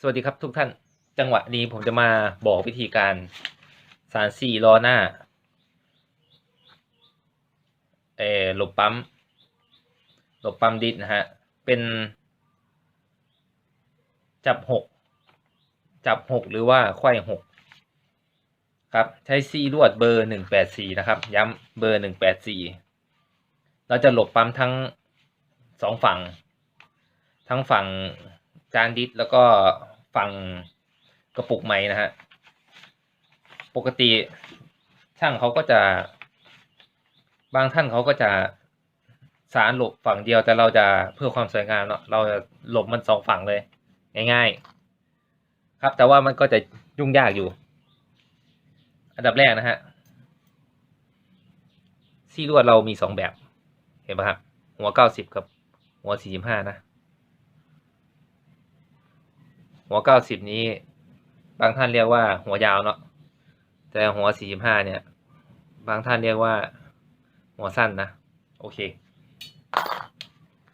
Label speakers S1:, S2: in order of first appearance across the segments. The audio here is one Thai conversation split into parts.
S1: สวัสดีครับทุกท่านจังหวะนี้ผมจะมาบอกวิธีการสารสี่ล้อหน้าเออหลบปั๊มหลบปั๊มดิสนะฮะ เป็นจับหกจับหกหรือว่าไขว้หกครับ ใช้ซีลวดเบอร์หนึ่งแปดสี่นะครับ ย้ำเบอร์หนึ่งแปดสี่เราจะหลบปั๊มทั้งสองฝั่ง ทั้งฝั่งจานดิสแล้วก็ ฝั่งกระปุกไม้นะฮะ ปกติช่างเขาก็จะ บางท่านเขาก็จะสารหลบฝั่งเดียวแต่เราจะเพื่อความสวยงามเนาะเราจะหลบมันสองฝั่งเลย ง่ายๆ ครับแต่ว่ามันก็จะยุ่งยากอยู่ อันดับแรกนะฮะซี่ลวดเรามีสองแบบ เห็นปะครับ หัวเก้าสิบกับหัวสี่สิบห้านะ หัวเก้าสิบนี้ บางท่านเรียกว่าหัวยาวเนาะแต่หัวสี่สิบห้าเนี่ย บางท่านเรียกว่า หัวสั้นนะ โอเค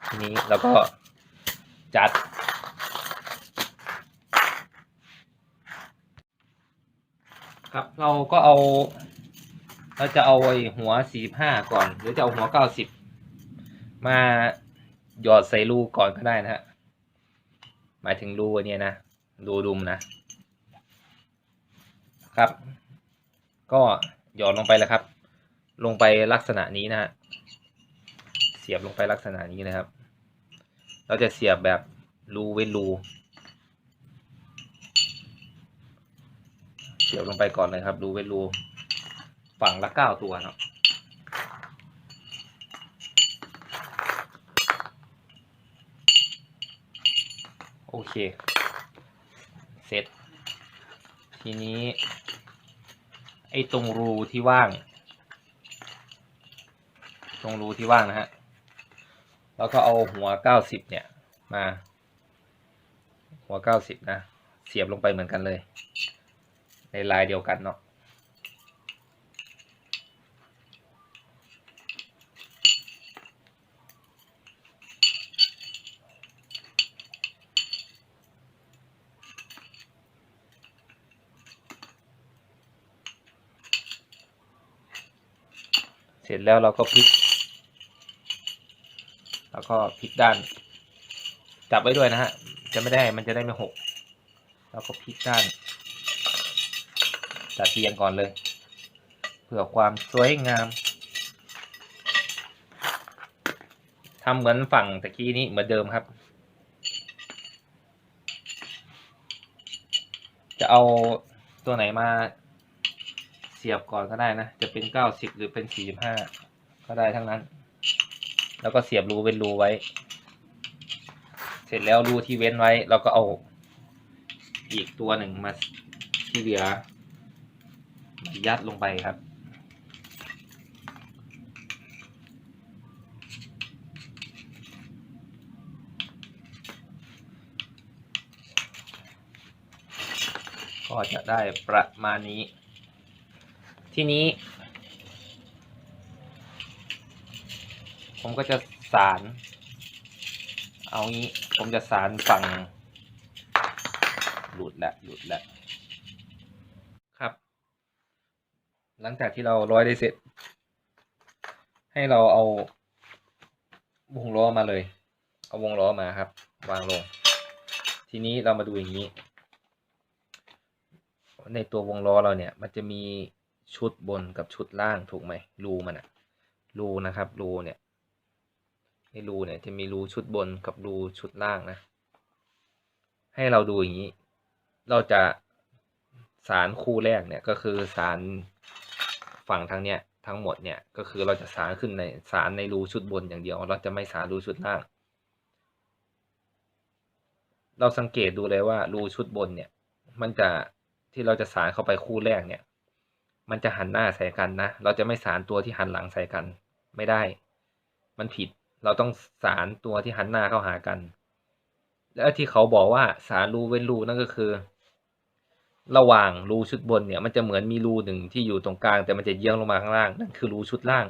S1: ทีนี้เราก็จัด ครับเราก็เอา เราจะเอาไอ้หัวสี่สิบห้าก่อน หรือจะเอาหัวเก้าสิบมาหยอดใส่รูก่อนก็ได้นะฮะหมายถึงรูเนี้ยนะ รูดุมนะครับ ก็หยอดลงไปแล้วครับ ลงไปลักษณะนี้นะฮะเสียบลงไปลักษณะนี้นะครับ เราจะเสียบแบบรูเว้นรูเสียบลงไปก่อนเลยครับรูเว้นรูฝั่งละเก้าตัวเนาะโอเค ทีนี้ ไอ้ตรงรูที่ว่าง ตรงรูที่ว่างนะฮะ แล้วก็เอาหัวเก้าสิบเนี่ยมา หัวเก้าสิบนะ เสียบลงไปเหมือนกันเลย ในลายเดียวกันเนาะ เสร็จแล้วเราก็พลิก แล้วก็พลิกด้าน จับไว้ด้วยนะฮะ จะไม่ได้มันจะได้ไม่หก แล้วก็พลิกด้าน จัดเรียงก่อนเลย เพื่อความสวยงามทำเหมือนฝั่งตะกี้นี้เหมือนเดิมครับ จะเอาตัวไหนมา สียบก่อนก็ได้นะ จะเป็นเก้าสิบหรือเป็นสี่สิบห้าก็ได้ทั้งนั้น แล้วก็เสียบรูเป็นรูไว้ เสร็จแล้วรูที่เว้นไว้เราก็เอาอีกตัวหนึ่งมาที่เหลือมายัดลงไปครับ ก็จะได้ประมาณนี้ ทีนี้ ผมก็จะสาร เอางี้ ผมจะสารฝั่ง หลุดแล้วหลุดแล้วครับ หลังจากที่เราร้อยได้เสร็จ ให้เราเอาวงล้อมาเลย เอาวงล้อมาครับ วางลง ทีนี้เรามาดูอย่างนี้ ในตัววงล้อเราเนี่ย มันจะมี ชุดบนกับชุดล่างถูกไหมรูมันอะรูนะครับรูเนี่ยในรูเนี่ยจะมีรูชุดบนกับรูชุดล่างนะ ให้เราดูอย่างนี้ เราจะสารคู่แรกเนี่ยก็คือสารฝั่งทางเนี้ยทั้งหมดเนี่ยก็คือเราจะสารขึ้นในสารในรูชุดบนอย่างเดียว เราจะไม่สารรูชุดล่าง เราสังเกตดูเลยว่ารูชุดบนเนี่ยมันจะที่เราจะสารเข้าไปคู่แรกเนี่ย มันจะหันหน้าใส่กันนะ เราจะไม่สารตัวที่หันหลังใส่กัน ไม่ได้ มันผิด เราต้องสารตัวที่หันหน้าเข้าหากัน แล้วที่เขาบอกว่าสารรูเว้นรูนั่นก็คือ ระหว่างรูชุดบนเนี่ย มันจะเหมือนมีรูหนึ่งที่อยู่ตรงกลาง แต่มันจะเยื้องลงมาข้างล่าง นั่นคือรูชุดล่าง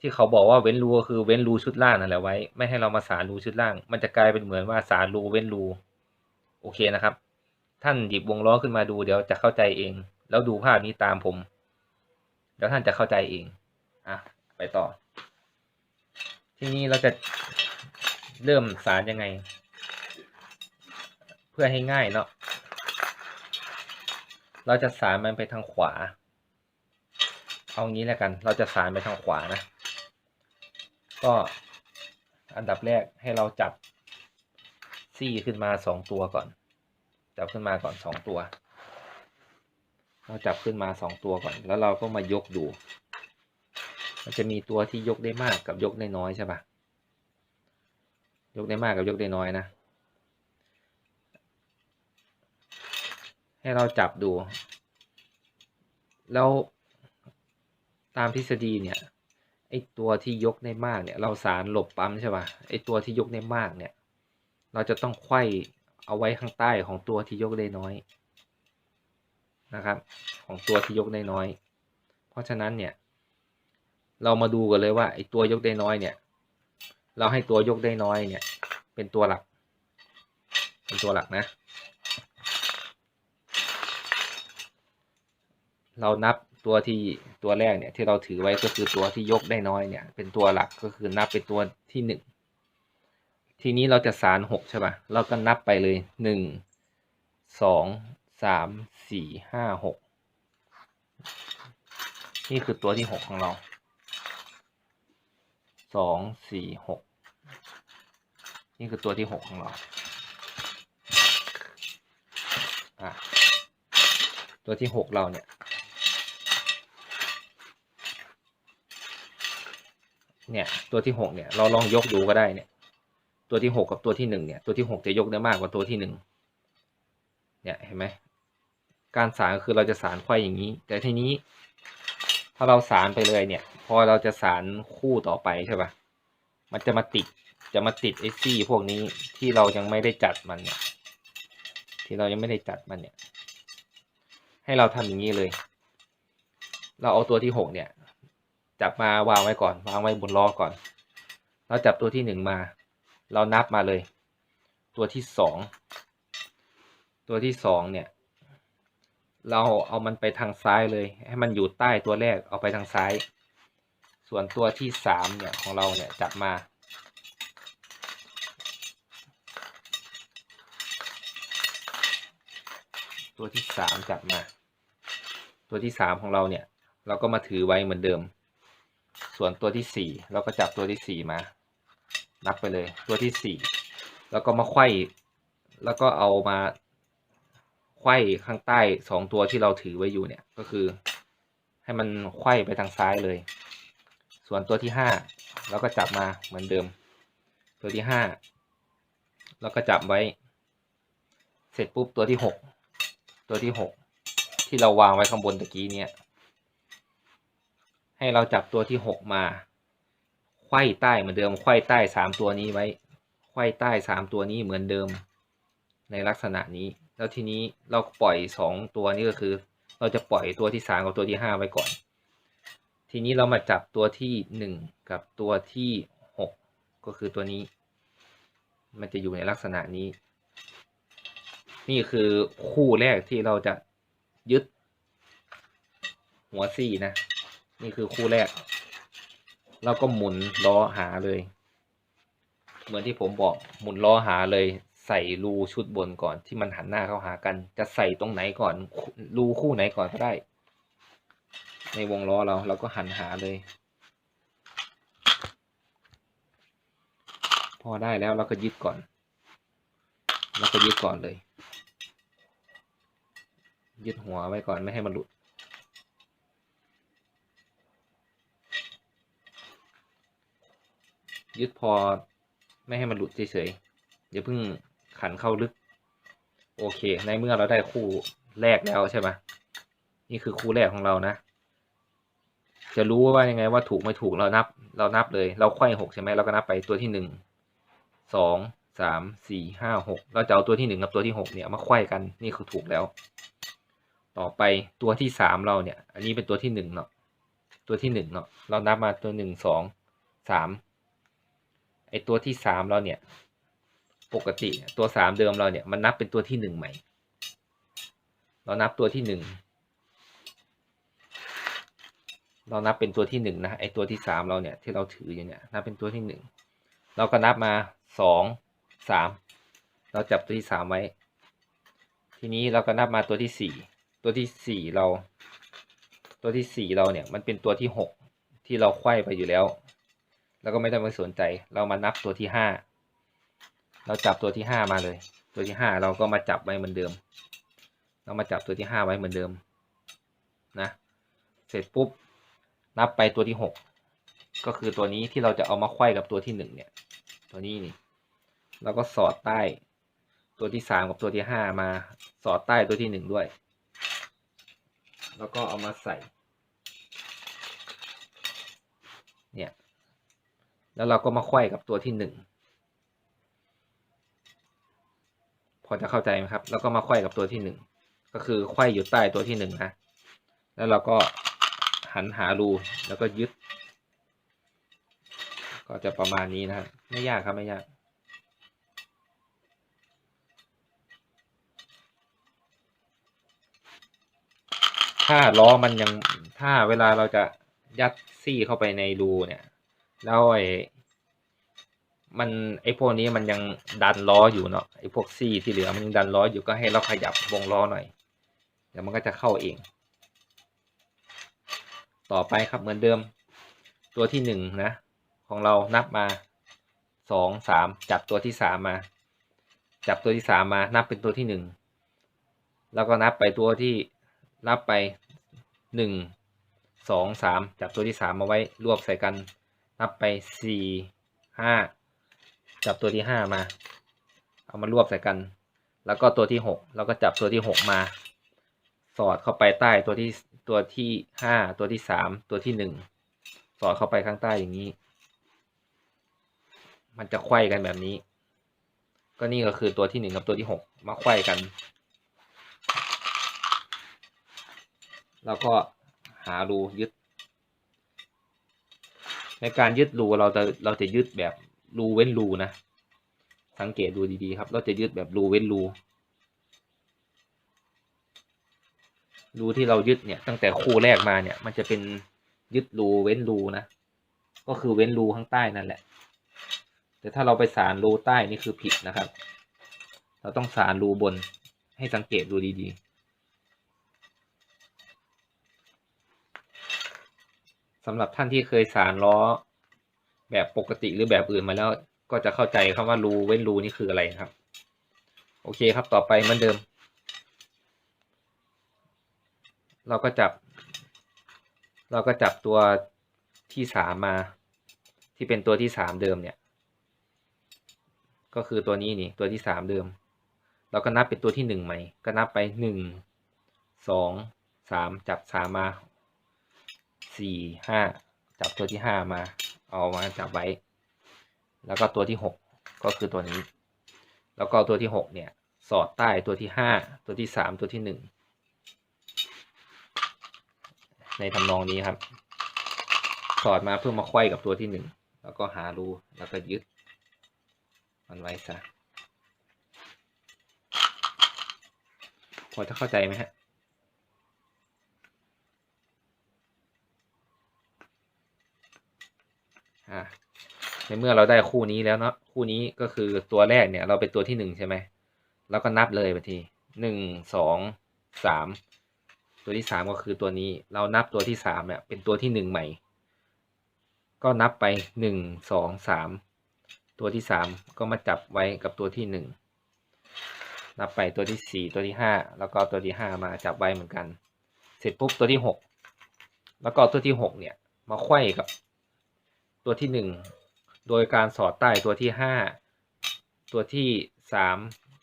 S1: ที่เขาบอกว่าเว้นรูก็คือเว้นรูชุดล่างนั่นแหละไว้ ไม่ให้เรามาสารรูชุดล่าง มันจะกลายเป็นเหมือนว่าสารรูเว้นรู โอเคนะครับ ท่านหยิบวงล้อขึ้นมาดูเดี๋ยวจะเข้าใจเอง แล้วดูภาพนี้ตามผมเดี๋ยวท่านจะเข้าใจเอง อะ ไปต่อ ทีนี้เราจะเริ่มสารยังไง เพื่อให้ง่ายเนาะ เราจะสารมันไปทางขวา เอางี้แล้วกัน เราจะสารไปทางขวานะ ก็อันดับแรกให้เราจับซี่ขึ้นมาสองตัวก่อน จับขึ้นมาก่อนสองตัว เราจับขึ้นมาสองตัวก่อน แล้วเราก็มายกดู มันจะมีตัวที่ยกได้มากกับยกได้น้อยใช่ปะยกได้มากกับยกได้น้อยนะ ให้เราจับดู แล้วตามทฤษฎีเนี่ยไอตัวที่ยกได้มากเนี่ย เราสารหลบปั๊มใช่ปะไอตัวที่ยกได้มากเนี่ย เราจะต้องไขว้เอาไว้ข้างใต้ของตัวที่ยกได้น้อย นะครับ ของตัวที่ยกได้น้อย เพราะฉะนั้นเนี่ย เรามาดูกันเลยว่าไอ้ตัวยกได้น้อยเนี่ย เราให้ตัวยกได้น้อยเนี่ย เป็นตัวหลัก เป็นตัวหลักนะ เรานับตัวที่ตัวแรกเนี่ยที่เราถือไว้ก็คือตัวที่ยกได้น้อยเนี่ย เป็นตัวหลักก็คือนับเป็นตัวที่หนึ่งทีนี้เราจะสารหกใช่ป่ะเราก็นับไปเลยหนึ่งสอง สามสี่ห้าหกนี่คือตัวที่หกของเราสองสี่หกนี่คือตัวที่หกของเราอะตัวที่หกเราเนี่ย เนี่ย ตัวที่หกเนี่ย เราลองยกดูก็ได้เนี่ย ตัวที่หกกับตัวที่หนึ่งเนี่ย ตัวที่หกจะยกได้มากกว่าตัวที่หนึ่งเนี่ย เห็นไหม การสารคือเราจะสารไขว้อย่างนี้ แต่ทีนี้ ถ้าเราสารไปเลยเนี่ย พอเราจะสารคู่ต่อไปใช่ปะมันจะมาติดจะมาติดไอซี่พวกนี้ที่เรายังไม่ได้จัดมันเนี่ย ที่เรายังไม่ได้จัดมันเนี่ย ให้เราทำอย่างนี้เลย เราเอาตัวที่หกเนี่ย จับมาวางไว้ก่อน วางไว้บนล้อก่อน เราจับตัวที่หนึ่งมา เรานับมาเลย ตัวที่สองตัวที่สองเนี่ย เราเอามันไปทางซ้ายเลย ให้มันอยู่ใต้ตัวแรกเอาไปทางซ้าย ส่วนตัวที่สามเนี่ยของเราเนี่ยจับมา ตัวที่สามจับมา ตัวที่สามของเราเนี่ย เราก็มาถือไว้เหมือนเดิม ส่วนตัวที่สี่เราก็จับตัวที่สี่มา นับไปเลย ตัวที่สี่แล้วก็มาไขว้แล้วก็เอามา ไขว้ข้างใต้สองตัวที่เราถือไว้อยู่เนี่ยก็คือ ให้มันไขว้ไปทางซ้ายเลย ส่วนตัวที่ห้าเราก็จับมาเหมือนเดิม ตัวที่ห้าเราก็จับไว้ เสร็จปุ๊บตัวที่หกตัวที่หกที่เราวางไว้ข้างบนตะกี้เนี่ย ให้เราจับตัวที่หกมาไขว้ใต้เหมือนเดิมไขว้ใต้สามตัวนี้ไว้ไขว้ใต้สามตัวนี้เหมือนเดิม ในลักษณะนี้ แล้วทีนี้เราปล่อยสองตัวนี้ก็คือ เราจะปล่อยตัวที่สามกับตัวที่ห้าไว้ก่อน ทีนี้เรามาจับตัวที่หนึ่งกับตัวที่หกก็คือตัวนี้ มันจะอยู่ในลักษณะนี้ นี่คือคู่แรกที่เราจะยึด หัวซี่นะ นี่คือคู่แรกแล้วก็หมุนล้อหาเลย เหมือนที่ผมบอกหมุนล้อหาเลย ใส่รูชุดบนก่อนที่มันหันหน้าเข้าหากัน จะใส่ตรงไหนก่อนรูคู่ไหนก่อนก็ได้ ในวงล้อเราเราก็หันหาเลย พอได้แล้วเราก็ยึดก่อนเราก็ยึดก่อนเลย ยึดหัวไว้ก่อนไม่ให้มันหลุดยึดพอไม่ให้มันหลุดเฉยๆอย่าเพิ่ง ขันเข้าลึก โอเค ในเมื่อเราได้คู่แรกแล้วใช่ไหมนี่คือคู่แรกของเรานะ จะรู้ว่ายังไงว่าถูกไม่ถูกเรานับ เรานับเลย เราไขว้หกใช่ไหมเราก็นับไปตัวที่หนึ่งสองสามสี่ห้าหกเราจะเอาตัวที่หนึ่งกับตัวที่หกเนี่ยมาไขว้กันนี่คือถูกแล้ว ต่อไปตัวที่สามเราเนี่ย อันนี้เป็นตัวที่หนึ่งเนาะตัวที่หนึ่งเนาะเรานับมาตัวหนึ่งสองสามไอตัวที่สามเราเนี่ย ปกติตัวสามเดิมเราเนี่ยมันนับเป็นตัวที่หนึ่งใหม่ เรานับตัวที่หนึ่งเรานับเป็นตัวที่หนึ่งนะไอตัวที่สามเราเนี่ยที่เราถืออยู่เนี่ยนับเป็นตัวที่หนึ่งเราก็นับมาสองสามเราจับตัวที่สามไว้ ทีนี้เราก็นับมาตัวที่สี่ตัวที่สี่เรา ตัวที่สี่เราเนี่ยมันเป็นตัวที่หกที่เราไขว้ไปอยู่แล้ว แล้วก็ไม่ต้องไปสนใจ เรามานับตัวที่ห้า เราจับตัวที่ห้ามาเลย ตัวที่ห้าเราก็มาจับไว้เหมือนเดิม เรามาจับตัวที่ห้าไว้เหมือนเดิมนะ เสร็จปุ๊บนับไปตัวที่หกก็คือตัวนี้ที่เราจะเอามาไขว้กับตัวที่หนึ่งเนี่ย ตัวนี้นี่เราก็สอดใต้ตัวที่สามกับตัวที่ห้ามาสอดใต้ตัวที่หนึ่งด้วย แล้วก็เอามาใส่ เนี่ย แล้วเราก็มาไขว้กับตัวที่หนึ่ง พ อจะเข้าใจไหมครับ แล้วก็มาไขว้กับตัวที่หนึ่งก็คือไขว้อยู่ใต้ตัวที่หนึ่งนะ แล้วเราก็หันหารูแล้วก็ยึด ก็จะประมาณนี้นะครับไม่ยากครับไม่ยากถ้าล้อมันยังถ้าเวลาเราจะยัดซี่เข้าไปในรูเนี่ย แล้วไอ้ มันไอ้พวกนี้มันยังดันล้ออยู่เนาะไอ้พวกซี่ที่เหลือมันยังดันล้ออยู่ก็ให้เราขยับวงล้อหน่อย เดี๋ยวมันก็จะเข้าเอง ต่อไปครับเหมือนเดิม ตัวที่หนึ่งนะ ของเรานับมาสองสามจับตัวที่สามมา จับตัวที่สามมา นับเป็นตัวที่หนึ่งแล้วก็นับไปตัวที่นับไปหนึ่งสองสามจับตัวที่สามมาไว้รวบใส่กัน นับไปสี่ห้า จับตัวที่ห้ามา เอามารวบใส่กัน แล้วก็ตัวที่หกเราก็จับตัวที่หกมา สอดเข้าไปใต้ตัวที่ตัวที่ห้าตัวที่สามตัวที่หนึ่งสอดเข้าไปข้างใต้อย่างนี้ มันจะไขว้กันแบบนี้ ก็นี่ก็คือตัวที่หนึ่งกับตัวที่หกมาไขว้กัน แล้วก็หารูยึด ในการยึดรูเราจะเราจะยึดแบบ รูเว้นรูนะ สังเกตดูดีๆครับ เราจะยึดแบบรูเว้นรู รูที่เรายึดเนี่ยตั้งแต่คู่แรกมาเนี่ย มันจะเป็นยึดรูเว้นรูนะ ก็คือเว้นรูข้างใต้นั่นแหละ แต่ถ้าเราไปสารรูใต้นี่คือผิดนะครับ เราต้องสารรูบนให้สังเกตดูดีๆสำหรับท่านที่เคยสารล้อ แบบปกติหรือแบบอื่นมาแล้ว ก็จะเข้าใจคำว่ารูเว้นรูนี่คืออะไรครับ โอเคครับต่อไปเหมือนเดิม เราก็จับ เราก็จับตัวที่สามมา ที่เป็นตัวที่สามเดิมเนี่ย ก็คือตัวนี้นี่ตัวที่สามเดิม เราก็นับเป็นตัวที่หนึ่งใหม่ ก็นับไปหนึ่งสองสามจับสามมาสี่ห้าจับตัวที่ห้ามา เอามาจับไว้ แล้วก็ตัวที่หกก็คือตัวนี้ แล้วก็ตัวที่หกเนี่ย สอดใต้ตัวที่ห้าตัวที่สามตัวที่หนึ่งในทำนองนี้ครับ สอดมาเพื่อมาไขว้กับตัวที่หนึ่งแล้วก็หารูแล้วก็ยึด มันไว้ซะพอจะเข้าใจไหมฮะ อ่าในเมื่อเราได้คู่นี้แล้วเนาะคู่นี้ก็คือตัวแรกเนี่ย เราเป็นตัวที่หนึ่งใช่ไหมแล้วก็นับเลยไปทีหนึ่งสองสามตัวที่สามก็คือตัวนี้ เรานับตัวที่สามเนี่ยเป็นตัวที่หนึ่งใหม่ ก็นับไปหนึ่งสองสามตัวที่สามก็มาจับไว้กับตัวที่หนึ่งนับไปตัวที่สี่ตัวที่ห้าแล้วก็ตัวที่ห้ามาจับไว้เหมือนกัน เสร็จปุ๊บตัวที่หกแล้วก็ตัวที่หกเนี่ย มาไขว้กับ ตัวที่หนึ่งโดยการสอดใต้ตัวที่ห้าตัวที่สาม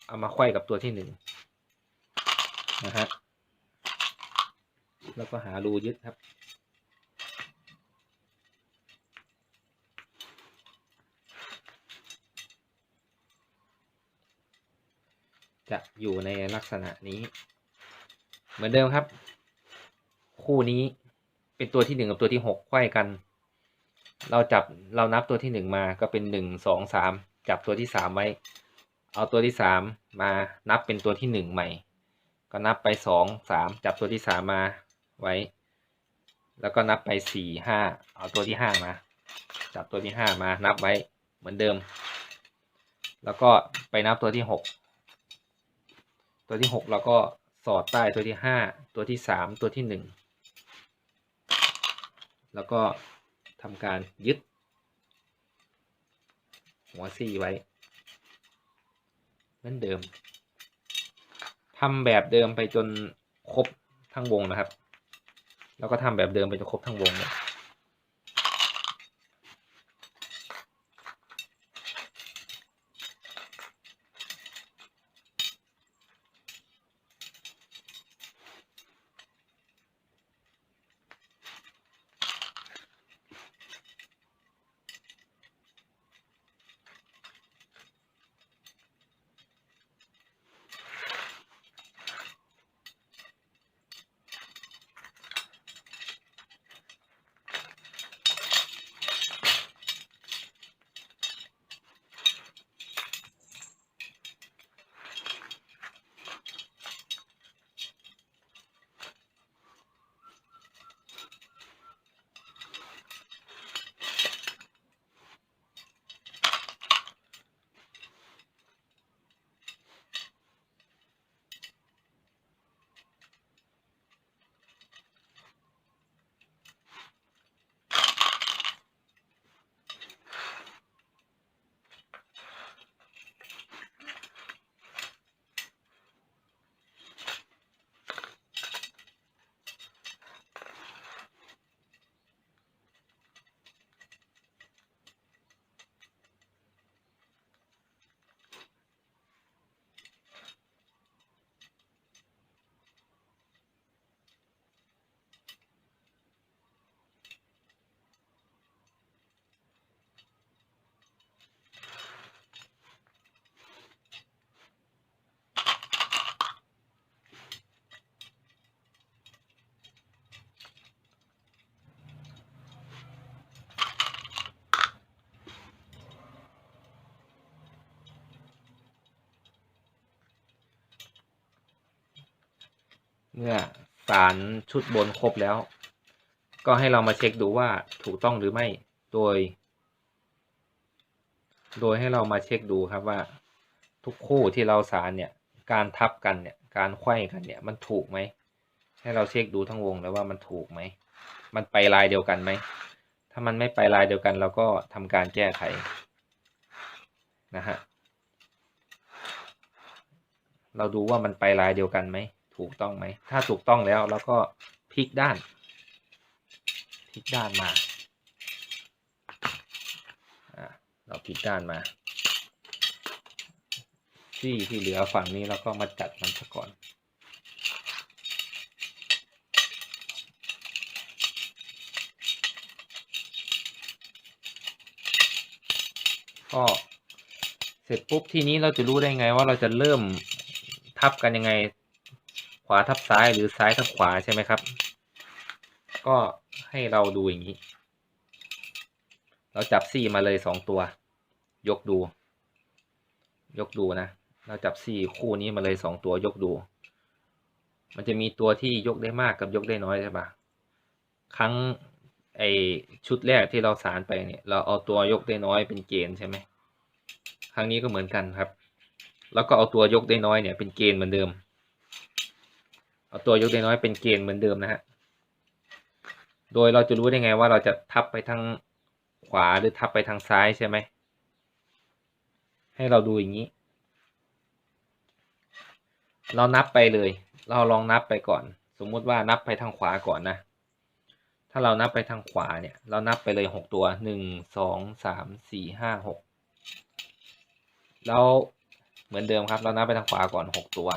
S1: เอามาไขว้กับตัวที่หนึ่งนะฮะแล้วก็หารูยึดครับ จะอยู่ในลักษณะนี้ เหมือนเดิมครับ คู่นี้เป็นตัวที่หนึ่งกับตัวที่หกไขว้กัน เราจับเรานับตัวที่หนึ่งมาก็เป็นหนึ่งสองสามจับตัวที่สามไว้ เอาตัวที่สามมานับเป็นตัวที่หนึ่งใหม่ ก็นับไปสองสามจับตัวที่สามมาไว้ แล้วก็นับไปสี่ห้าเอาตัวที่ห้ามา จับตัวที่ห้ามานับไว้เหมือนเดิม แล้วก็ไปนับตัวที่หกตัวที่หกเราก็สอดใต้ตัวที่ห้าตัวที่สามตัวที่หนึ่งแล้วก็ ทำการยึด หัวซี่ไว้เหมือนเดิมทำแบบเดิมไปจนครบทั้งวงนะครับ แล้วก็ทำแบบเดิมไปจนครบทั้งวงเลย เมื่อสารชุดบนครบแล้ว ก็ให้เรามาเช็คดูว่าถูกต้องหรือไม่โดย โดยให้เรามาเช็คดูครับว่า ทุกคู่ที่เราสารเนี่ยการทับกันเนี่ยการไขว้กันเนี่ยมันถูกไหมให้เราเช็คดูทั้งวงแล้วว่ามันถูกไหมมันไปลายเดียวกันไหมถ้ามันไม่ไปลายเดียวกันเราก็ทำการแก้ไขนะฮะเราดูว่ามันไปลายเดียวกันไหม ถูกต้องไหม ถ้าถูกต้องแล้วเราก็พลิกด้าน พลิกด้านมา เราพลิกด้านมาที่ที่เหลือฝั่งนี้เราก็มาจัดมันซะก่อนก็เสร็จปุ๊บทีนี้เราจะรู้ได้ไงว่าเราจะเริ่มทับกันยังไง วาทับซ้ายหรือซ้ายทับขวาใช่ไหมครับ ก็ให้เราดูอย่างนี้ เราจับซี่มาเลยสองตัว ยกดู ยกดูนะ เราจับซี่คู่นี้มาเลยสองตัวยกดู มันจะมีตัวที่ยกได้มากกับยกได้น้อยใช่ปะครั้งไอชุดแรกที่เราสารไปเนี่ย เราเอาตัวยกได้น้อยเป็นเกณฑ์ใช่ไหมครั้งนี้ก็เหมือนกันครับ แล้วก็เอาตัวยกได้น้อยเนี่ยเป็นเกณฑ์เหมือนเดิม เอาตัวยกได้น้อยเป็นเกณฑ์เหมือนเดิมนะฮะ โดยเราจะรู้ได้ไงว่าเราจะทับไปทางขวาหรือทับไปทางซ้ายใช่ไหม ให้เราดูอย่างนี้ เรานับไปเลย เราลองนับไปก่อน สมมุติว่านับไปทางขวาก่อนนะ ถ้าเรานับไปทางขวาเนี่ย เรานับไปเลยหกตัวหนึ่งสองสามสี่ห้าหกแล้วเหมือนเดิมครับ เรานับไปทางขวาก่อนหกตัว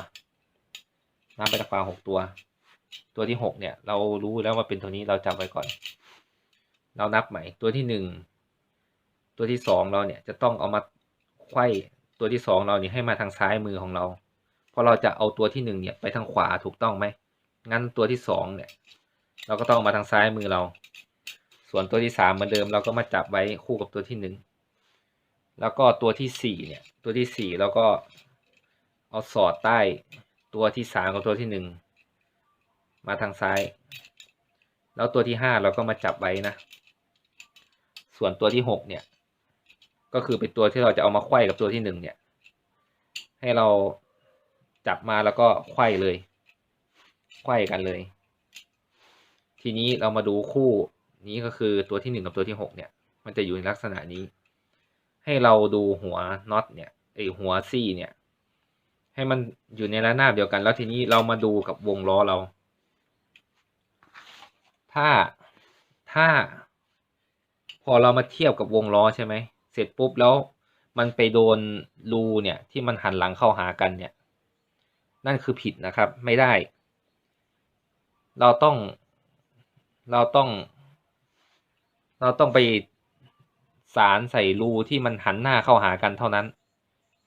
S1: นับไปทางขวาหกตัว ตัวที่หกเนี่ย เรารู้แล้วว่าเป็นตัวนี้เราจำไว้ก่อน เรานับใหม่ ตัวที่หนึ่งตัวที่สองเราเนี่ยจะต้องเอามาไขว้ตัวที่สองเราเนี่ยให้มาทางซ้ายมือของเรา เพราะเราจะเอาตัวที่หนึ่งเนี่ยไปทางขวาถูกต้องไหมงั้นตัวที่สองเนี่ย เราก็ต้องมาทางซ้ายมือเรา ส่วนตัวที่สามเหมือนเดิม เราก็มาจับไว้คู่กับตัวที่หนึ่งแล้วก็ตัวที่สี่เนี่ย ตัวที่สี่เราก็เอาสอดใต้ ตัวที่สามกับตัวที่หนึ่งมาทางซ้าย แล้วตัวที่ห้าเราก็มาจับไว้นะ ส่วนตัวที่หกเนี่ย ก็คือเป็นตัวที่เราจะเอามาไขว้กับตัวที่หนึ่งเนี่ย ให้เราจับมาแล้วก็ไขว้เลย ไขว้กันเลย ทีนี้เรามาดูคู่นี้ก็คือตัวที่หนึ่งกับตัวที่หกเนี่ย มันจะอยู่ในลักษณะนี้ ให้เราดูหัวน็อตเนี่ยไอหัวซี่เนี่ย ให้มันอยู่ในระนาบเดียวกัน แล้วทีนี้เรามาดูกับวงล้อเรา ถ้าถ้า พอเรามาเทียบกับวงล้อใช่ไหมเสร็จปุ๊บแล้วมันไปโดนรูเนี่ยที่มันหันหลังเข้าหากันเนี่ย นั่นคือผิดนะครับไม่ได้ เราต้องเราต้อง เราต้องไปสารใส่รูที่มันหันหน้าเข้าหากันเท่านั้น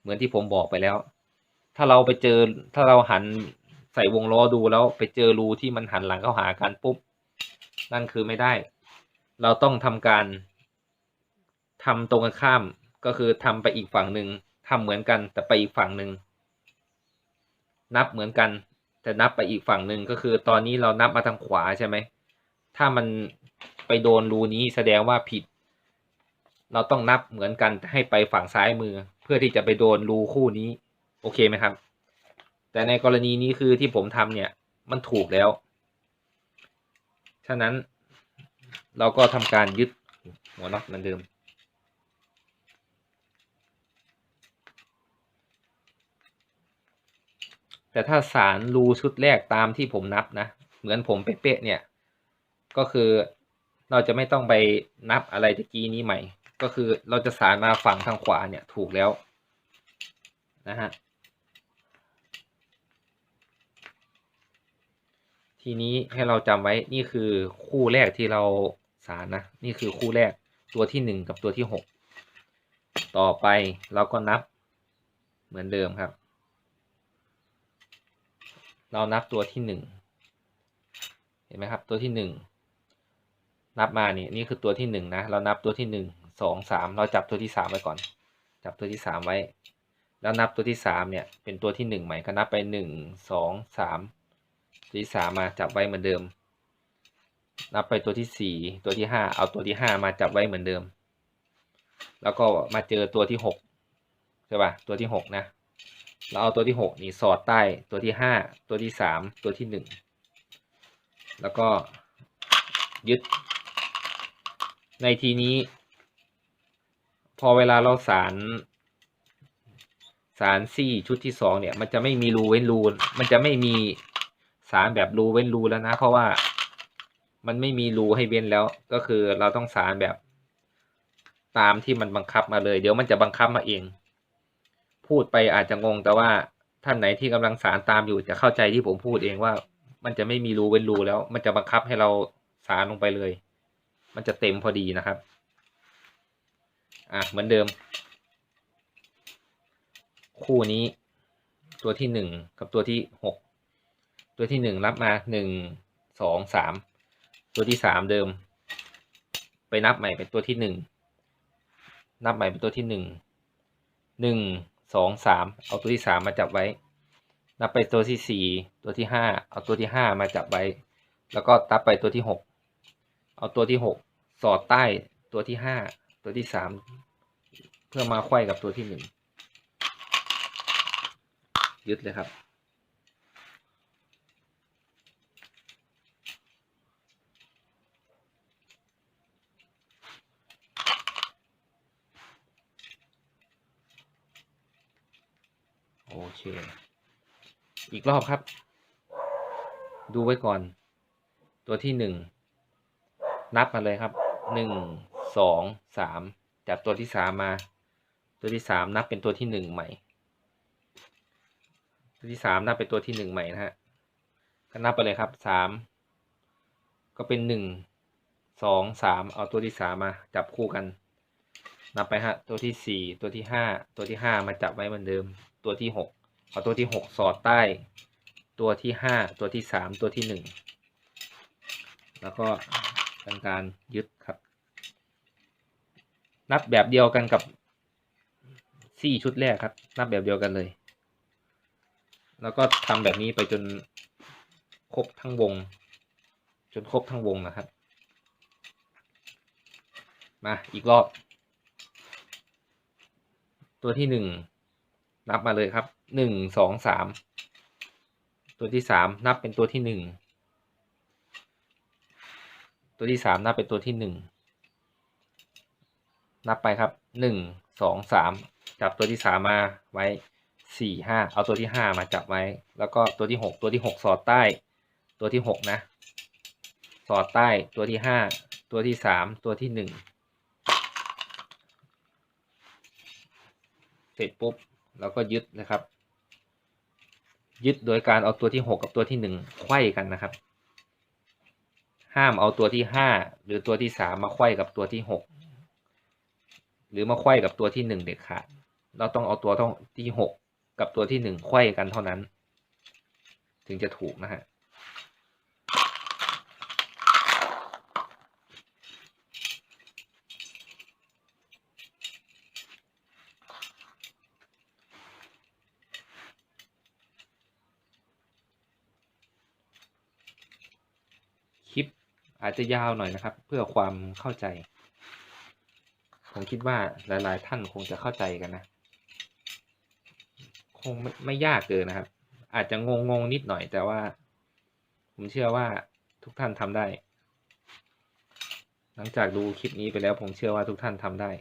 S1: เหมือนที่ผมบอกไปแล้ว ถ้าเราไปเจอ ถ้าเราหันใส่วงล้อดูแล้วไปเจอรูที่มันหันหลังเข้าหากันปุ๊บ นั่นคือไม่ได้ เราต้องทำการทำตรงกันข้าม ก็คือทำไปอีกฝั่งหนึ่งทำเหมือนกันแต่ไปอีกฝั่งหนึ่งนับเหมือนกันแต่นับไปอีกฝั่งหนึ่งก็คือ ตอนนี้เรานับมาทางขวาใช่ไหม ถ้ามันไปโดนรูนี้แสดงว่าผิด เราต้องนับเหมือนกันให้ไปฝั่งซ้ายมือ เพื่อที่จะไปโดนรูคู่นี้ โอเคไหมครับ แต่ในกรณีนี้คือที่ผมทำเนี่ยมันถูกแล้ว ฉะนั้นเราก็ทำการยึดหัวน็อตเหมือนเดิม แต่ถ้าสารรูชุดแรกตามที่ผมนับนะ เหมือนผมเป๊ะๆเนี่ย ก็คือเราจะไม่ต้องไปนับอะไรตะกี้นี้ใหม่ ก็คือเราจะสารมาฝั่งทางขวาเนี่ยถูกแล้วนะฮะ ทีนี้ให้เราจำไว้นี่คือคู่แรกที่เราสารนะ นี่คือคู่แรกตัวที่หนึ่งกับตัวที่หกต่อไปเราก็นับเหมือนเดิมครับ เรานับตัวที่หนึ่งเห็นไหมครับตัวที่หนึ่งนับมานี่นี่คือตัวที่หนึ่งนะ เรานับตัวที่หนึ่งสองสามเราจับตัวที่สามไว้ก่อน จับตัวที่สามไว้ แล้วนับตัวที่สามเนี่ยเป็นตัวที่หนึ่งใหม่ก็นับไปหนึ่งสองสาม ที่สามมาจับไว้เหมือนเดิม นับไปตัวที่สี่ตัวที่ห้าเอาตัวที่ห้ามาจับไว้เหมือนเดิม แล้วก็มาเจอตัวที่หกใช่ป่ะตัวที่หกนะเราเอาตัวที่หกนี่สอดใต้ตัวที่ห้าตัวที่สามตัวที่หนึ่งแล้วก็ยึด ในทีนี้ พอเวลาเราสารสารซี่ชุดที่สองเนี่ย มันจะไม่มีรูเว้นรูมันจะไม่มี สารแบบรูเว้นรูแล้วนะ เพราะว่ามันไม่มีรูให้เว้นแล้ว ก็คือเราต้องสารแบบตามที่มันบังคับมาเลย เดี๋ยวมันจะบังคับมาเอง พูดไปอาจจะงงแต่ว่าท่านไหนที่กำลังสารตามอยู่จะเข้าใจที่ผมพูดเองว่า มันจะไม่มีรูเว้นรูแล้ว มันจะบังคับให้เราสารลงไปเลย มันจะเต็มพอดีนะครับอะเหมือนเดิม คู่นี้ ตัวที่หนึ่งกับตัวที่หก ตัวที่หนึ่งรับมาหนึ่งสองสามตัวที่สามเดิม ไปนับใหม่เป็นตัวที่หนึ่งนับใหม่เป็นตัวที่หนึ่งหนึ่งสองสามเอาตัวที่สามมาจับไว้ นับไปตัวที่สี่ตัวที่ห้าเอาตัวที่ห้ามาจับไว้ แล้วก็ตับไปตัวที่หกเอาตัวที่หกสอดใต้ตัวที่ห้าตัวที่สามเพื่อมาไขว้กับตัวที่หนึ่งยึดเลยครับ โอเคอีกรอบครับ ดูไว้ก่อน ตัวที่หนึ่งนับมาเลยครับหนึ่งสองสามจับตัวที่สามมา ตัวที่สามนับเป็นตัวที่หนึ่งใหม่ ตัวที่สามนับเป็นตัวที่หนึ่งใหม่นะฮะก็นับไปเลยครับสามก็เป็นหนึ่งสองสามเอาตัวที่สามมาจับคู่กัน นับไปฮะตัวที่สี่ตัวที่ห้าตัวที่ห้ามาจับไว้เหมือนเดิม ตัวที่หก เอาตัวที่หกสอดใต้ ตัวที่ห้าตัวที่สามตัวที่หนึ่งแล้วก็ทำการยึดครับ นับแบบเดียวกันกับซี่ชุดแรกครับ นับแบบเดียวกันเลย แล้วก็ทำแบบนี้ไปจนครบทั้งวง จนครบทั้งวงนะครับ มาอีกรอบ ตัวที่หนึ่ง นับมาเลยครับหนึ่งสองสามตัวที่สามนับเป็นตัวที่หนึ่งตัวที่สามนับเป็นตัวที่หนึ่งนับไปครับหนึ่งสองสามจับตัวที่สามมาไว้สี่ห้าเอาตัวที่ห้ามาจับไว้ แล้วก็ตัวที่หกตัวที่หกสอดใต้ ตัวที่หกนะ สอดใต้ตัวที่ห้าตัวที่สามตัวที่หนึ่งเสร็จปุ๊บ เราก็ยึดนะครับ ยึดโดยการเอาตัวที่หกกับตัวที่หนึ่งไขว้กันนะครับ ห้ามเอาตัวที่ห้าหรือตัวที่สามมาไขว้กับตัวที่หกหรือมาไขว้กับตัวที่หนึ่งเด็ดขาดเราต้องเอาตัวที่หกกับตัวที่หนึ่งไขว้กันเท่านั้น ถึงจะถูกนะฮะ คลิป อาจจะยาวหน่อยนะครับ เพื่อความเข้าใจ ผมคิดว่าหลายๆ ท่านคงจะเข้าใจกันนะ คงไม่ไม่ยากเกินนะครับ อาจจะงงงๆนิดหน่อยแต่ว่า ผมเชื่อว่าทุกท่านทำได้ หลังจากดูคลิปนี้ไปแล้วผมเชื่อว่าทุกท่านทำได้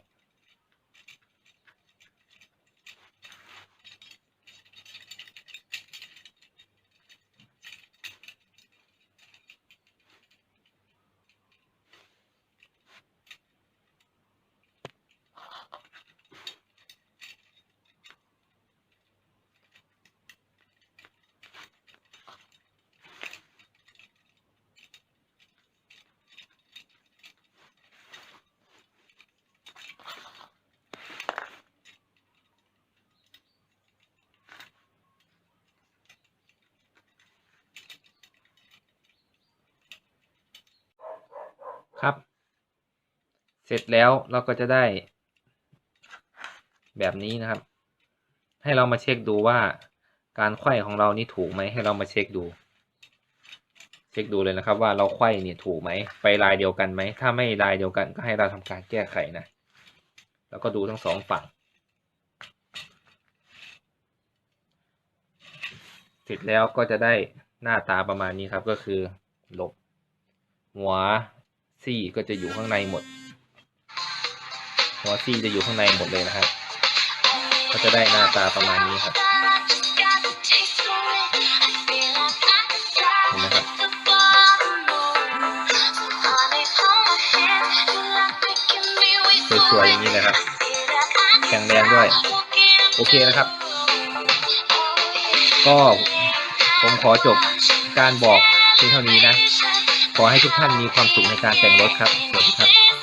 S1: ครับ เสร็จ แล้วเราก็จะได้ แบบนี้นะครับ ให้เรามาเช็คดูว่าการไขว้ของเรานี่ถูกไหมให้เรามาเช็คดู เช็คดูเลยนะครับว่าเราไขว้นี่ยถูกไหมไปลายเดียวกันไหมถ้าไม่ลายเดียวกันก็ให้เราทำการแก้ไขนะ แล้วก็ดูทั้งสองฝั่ง เสร็จแล้วก็จะได้หน้าตาประมาณนี้ครับก็คือหลบหัวซี่ก็จะอยู่ข้างในหมด หัวซีจะอยู่ข้างในหมดเลยนะครับ ก็จะได้หน้าตาประมาณนี้ครับเห็นไหมครับสวยๆอย่างนี้นะครับแข็งแรงด้วย โอเคนะครับ ก็ผมขอจบการบอกเพียงเท่านี้นะ ขอให้ทุกท่านมีความสุขในการแต่งรถครับ สวัสดีครับ